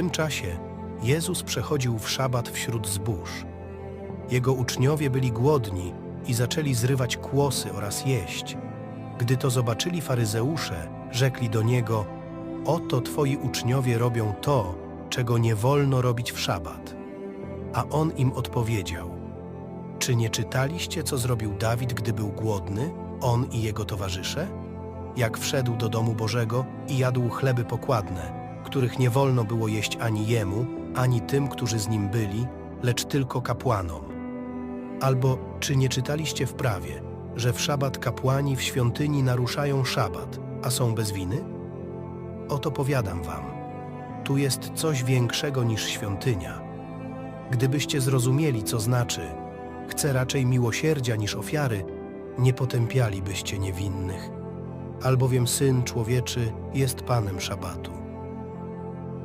tym czasie Jezus przechodził w szabat wśród zbóż. Jego uczniowie byli głodni i zaczęli zrywać kłosy oraz jeść. Gdy to zobaczyli faryzeusze, rzekli do niego: Oto twoi uczniowie robią to, czego nie wolno robić w szabat. A on im odpowiedział: Czy nie czytaliście, co zrobił Dawid, gdy był głodny, on i jego towarzysze? Jak wszedł do domu Bożego i jadł chleby pokładne, których nie wolno było jeść ani jemu, ani tym, którzy z nim byli, lecz tylko kapłanom. Albo czy nie czytaliście w prawie, że w szabat kapłani w świątyni naruszają szabat, a są bez winy? Oto powiadam wam, tu jest coś większego niż świątynia. Gdybyście zrozumieli, co znaczy, chcę raczej miłosierdzia niż ofiary, nie potępialibyście niewinnych. Albowiem Syn Człowieczy jest Panem szabatu.